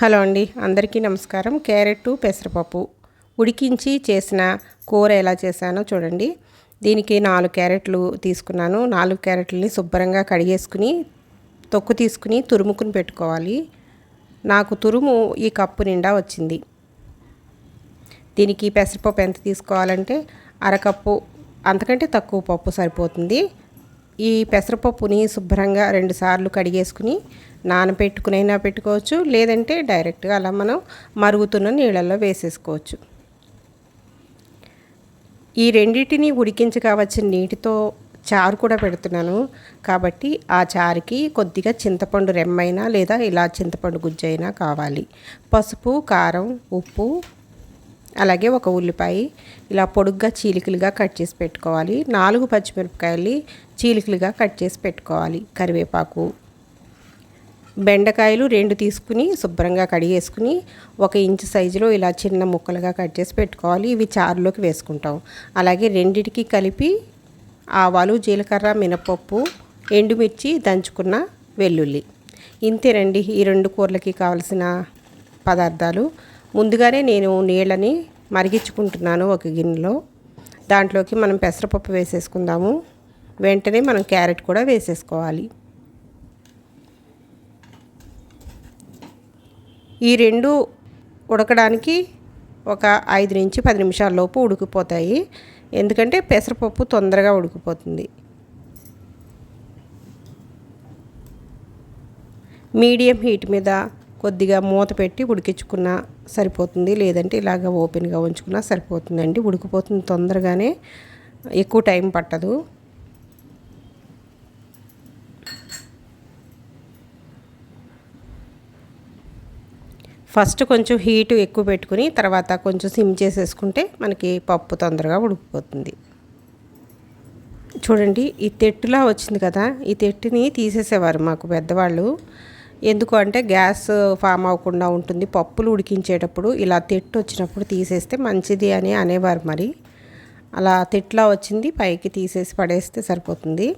Hello అండి అందరికీ నమస్కారం. క్యారెట్ పెసరపప్పు ఉడికించి చేసిన కూర ఎలా చేశానో చూడండి. దీనికి నాలుగు క్యారెట్లు తీసుకున్నాను. నాలుగు క్యారెట్లని శుభ్రంగా కడిగేసుకుని తొక్కు తీసుకుని తురుముకుని పెట్టుకోవాలి. నాకు తురుము ఈ కప్పు నిండా వచ్చింది. దీనికి పెసరపప్పు ఎంత తీసుకోవాలంటే అరకప్పు అంతకంటే తక్కువ పప్పు సరిపోతుంది. ఈ పెసరపప్పుని శుభ్రంగా రెండుసార్లు కడిగేసుకుని నానబెట్టుకునైనా పెట్టుకోవచ్చు లేదంటే డైరెక్ట్గా అలా మనం మరుగుతున్న నీళ్ళల్లో వేసేసుకోవచ్చు. ఈ రెండింటిని ఉడికించగా వచ్చిన నీటితో చారు కూడా పెడుతున్నాను. కాబట్టి ఆ చారుకి కొద్దిగా చింతపండు రెమ్మైనా లేదా ఇలా చింతపండు గుజ్జైనా కావాలి. పసుపు కారం ఉప్పు అలాగే ఒక ఉల్లిపాయ ఇలా పొడుగ్గా చీలికలుగా కట్ చేసి పెట్టుకోవాలి. నాలుగు పచ్చిమిరపకాయలు చీలికలుగా కట్ చేసి పెట్టుకోవాలి కరివేపాకు. బెండకాయలు రెండు తీసుకుని శుభ్రంగా కడిగేసుకుని ఒక ఇంచు సైజులో ఇలా చిన్న ముక్కలుగా కట్ చేసి పెట్టుకోవాలి. ఇవి చారులోకి వేసుకుంటాం. అలాగే రెండిటికి కలిపి ఆవాలు జీలకర్ర మినపప్పు ఎండుమిర్చి దంచుకున్న వెల్లుల్లి. ఇంతేనండి ఈ రెండు కూరలకి కావలసిన పదార్థాలు ముందుగానే నేను నీళ్ళని మరిగించుకుంటున్నాను ఒక గిన్నెలో. దాంట్లోకి మనం పెసరపప్పు వేసేసుకుందాము. వెంటనే మనం క్యారెట్ కూడా వేసేసుకోవాలి. ఈ రెండు ఉడకడానికి ఒక ఐదు నుంచి పది నిమిషాల లోపు ఉడికిపోతాయి. ఎందుకంటే పెసరపప్పు తొందరగా ఉడికిపోతుంది. మీడియం హీట్ మీద కొద్దిగా మూత పెట్టి ఉడికించుకున్నా సరిపోతుంది. లేదంటే ఇలాగ ఓపెన్గా ఉంచుకున్నా సరిపోతుందండి. ఉడికిపోతుంది తొందరగానే. ఎక్కువ టైం పట్టదు. ఫస్ట్ కొంచెం హీట్ ఎక్కువ పెట్టుకుని తర్వాత కొంచెం సిమ్ చేసేసుకుంటే మనకి పప్పు తొందరగా ఉడికిపోతుంది. చూడండి ఈ తెట్టులా వచ్చింది కదా. ఈ తెట్టుని తీసేసేవారు మాకు పెద్దవాళ్ళు. ఎందుకు అంటే గ్యాస్ ఫామ్ అవ్వకుండా ఉంటుంది. పప్పులు ఉడికించేటప్పుడు ఇలా తెట్టు వచ్చినప్పుడు తీసేస్తే మంచిది అని అనేవారు మరి. అలా తెట్లా వచ్చింది పైకి తీసేసి పడేస్తే సరిపోతుంది.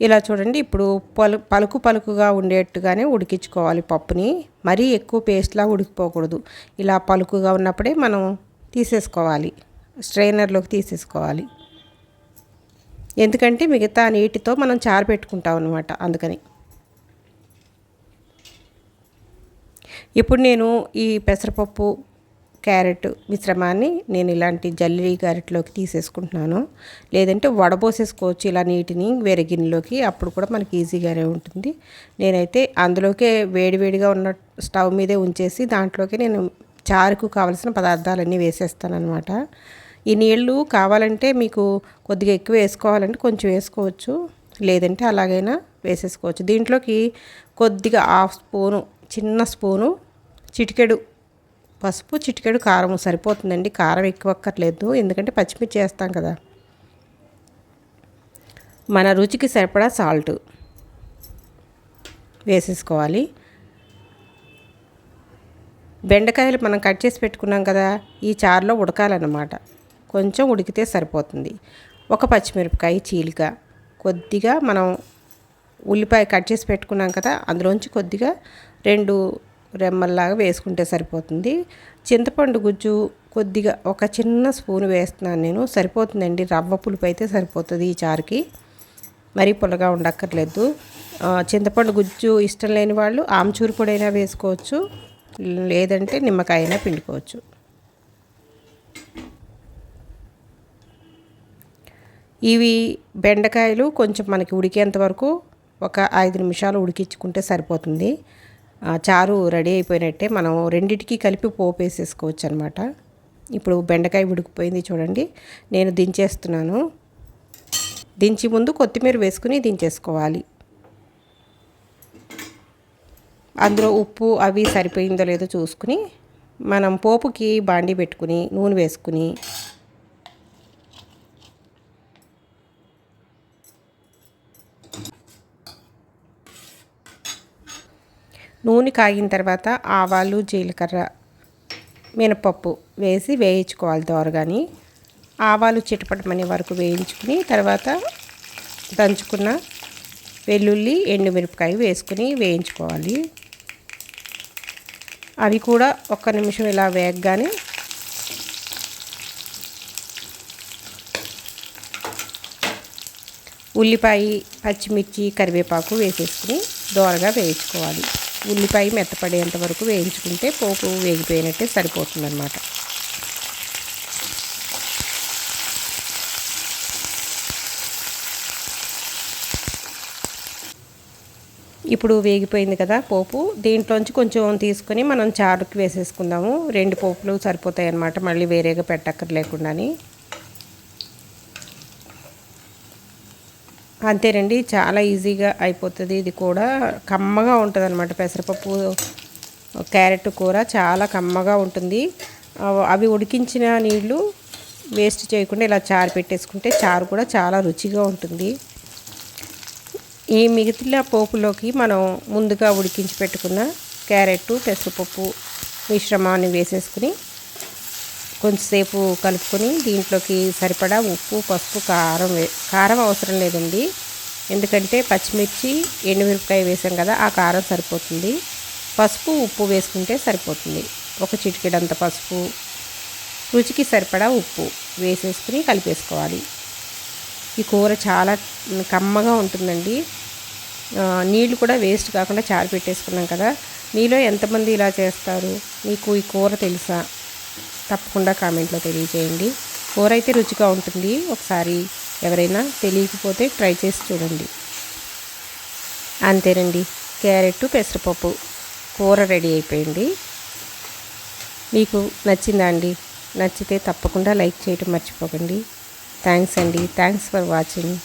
ఇలా చూడండి ఇప్పుడు పలు పలుకు పలుకుగా ఉండేట్టుగానే ఉడికించుకోవాలి పప్పుని. మరీ ఎక్కువ పేస్ట్లా ఉడికిపోకూడదు. ఇలా పలుకుగా ఉన్నప్పుడే మనం తీసేసుకోవాలి. స్ట్రైనర్లోకి తీసేసుకోవాలి. ఎందుకంటే మిగతా నీటితో మనం చారు పెట్టుకుంటాం అనమాట అందుకని. ఇప్పుడు నేను ఈ పెసరపప్పు క్యారెట్ మిశ్రమాన్ని నేను ఇలాంటి జల్లి క్యారెట్లోకి తీసేసుకుంటున్నాను. లేదంటే వడబోసేసుకోవచ్చు ఇలా నీటిని వేరే గిన్నెలోకి. అప్పుడు కూడా మనకి ఈజీగానే ఉంటుంది. నేనైతే అందులోకే వేడివేడిగా ఉన్న స్టవ్ మీదే ఉంచేసి దాంట్లోకి నేను చారుకు కావలసిన పదార్థాలన్నీ వేసేస్తానమాట ఈ నీళ్ళు కావాలంటే మీకు కొద్దిగా ఎక్కువ వేసుకోవాలంటే కొంచెం వేసుకోవచ్చు. లేదంటే అలాగైనా వేసేసుకోవచ్చు. దీంట్లోకి కొద్దిగా హాఫ్ స్పూను చిన్న స్పూను చిటికెడు. పసుపు చిటికెడు కారం. సరిపోతుందండి. కారం ఎక్కువ అక్కర్లేదు ఎందుకంటే పచ్చిమిర్చి వేస్తాం కదా. మన రుచికి సరిపడా సాల్ట్ వేసేసుకోవాలి. బెండకాయలు మనం కట్ చేసి పెట్టుకున్నాం కదా ఈ చారులో ఉడకాలన్నమాట. కొంచెం ఉడికితే సరిపోతుంది. ఒక పచ్చిమిరపకాయ చీలిక. కొద్దిగా మనం ఉల్లిపాయ కట్ చేసి పెట్టుకున్నాం కదా అందులోంచి కొద్దిగా రెండు రెమ్మల్లాగా వేసుకుంటే సరిపోతుంది. చింతపండు గుజ్జు కొద్దిగా ఒక చిన్న స్పూన్ వేస్తున్నాను నేను. సరిపోతుందండి. రవ్వ పులుపు అయితే సరిపోతుంది ఈ చారుకి. మరీ పుల్లగా ఉండక్కర్లేదు. చింతపండు గుజ్జు ఇష్టం లేని వాళ్ళు ఆమ్చూరు పొడైనా వేసుకోవచ్చు. లేదంటే నిమ్మకాయ అయినా పిండుకోవచ్చు. ఇవి బెండకాయలు కొంచెం మనకి ఉడికేంత వరకు ఒక ఐదు నిమిషాలు ఉడికించుకుంటే సరిపోతుంది. చారు రెడీ అయిపోయినట్టే మనం రెండిటికి కలిపి పోపు వేసేసుకోవచ్చు అనమాట ఇప్పుడు బెండకాయ ఉడికిపోయింది చూడండి. నేను దించేస్తున్నాను. దించి ముందు కొత్తిమీర వేసుకుని దించేసుకోవాలి. అందులో ఉప్పు అవి సరిపోయిందో లేదో చూసుకుని మనం పోపుకి బాండి పెట్టుకుని నూనె వేసుకుని నూనె కాగిన తర్వాత ఆవాలు జీలకర్ర మినపప్పు వేసి వేయించుకోవాలి దోరగాని. ఆవాలు చిటపటమనే వరకు వేయించుకుని తర్వాత దంచుకున్న వెల్లుల్లి ఎండుమిరపకాయ వేసుకుని వేయించుకోవాలి. అవి కూడా ఒక్క నిమిషం ఇలా వేగగానే ఉల్లిపాయ పచ్చిమిర్చి కరివేపాకు వేసేసుకుని దోరగా వేయించుకోవాలి. ఉల్లిపాయ మెత్తపడేంత వరకు వేయించుకుంటే పోపు వేగిపోయినట్టే సరిపోతుందన్నమాట. ఇప్పుడు వేగిపోయింది కదా పోపు దీంట్లోంచి కొంచెం తీసుకొని మనం చారుకి వేసేసుకుందాము. రెండు పోపులు సరిపోతాయి అన్నమాట మళ్ళీ వేరేగా పెట్టక్కర్లేకుండాని. అంతేనండి చాలా ఈజీగా అయిపోతుంది. ఇది కూడా కమ్మగా ఉంటుంది అనమాట పెసరపప్పు క్యారెట్ కూర చాలా కమ్మగా ఉంటుంది. అవి ఉడికించిన నీళ్ళు వేస్ట్ చేయకుండా ఇలా చారు పెట్టేసుకుంటే చారు కూడా చాలా రుచిగా ఉంటుంది. ఈ మిగతా పోపులోకి మనం ముందుగా ఉడికించి పెట్టుకున్న క్యారెట్ పెసరపప్పు మిశ్రమాన్ని వేసేసుకుని కొంచెంసేపు కలుపుకొని దీంట్లోకి సరిపడా ఉప్పు పసుపు కారం కారం అవసరం లేదండి. ఎందుకంటే పచ్చిమిర్చి ఎండుమిరపకాయ వేసాం కదా ఆ కారం సరిపోతుంది. పసుపు ఉప్పు వేసుకుంటే సరిపోతుంది. ఒక చిటికెడంత పసుపు. రుచికి సరిపడా ఉప్పు వేసేసుకుని కలిపేసుకోవాలి. ఈ కూర చాలా కమ్మగా ఉంటుందండి. నీళ్ళు కూడా వేస్ట్ కాకుండా చారు పెట్టేసుకున్నాం కదా. మీలో ఎంతమంది ఇలా చేస్తారు? మీకు ఈ కూర తెలుసా? తప్పకుండా కామెంట్లో తెలియజేయండి. కూర అయితే రుచిగా ఉంటుంది. ఒకసారి ఎవరైనా తెలియకపోతే ట్రై చేసి చూడండి. అంతేనండి. క్యారెట్ పెసరపప్పు కూర రెడీ అయిపోయింది. మీకు నచ్చిందా అండి? నచ్చితే తప్పకుండా లైక్ చేయటం మర్చిపోకండి. థ్యాంక్స్ అండి. Thanks for watching.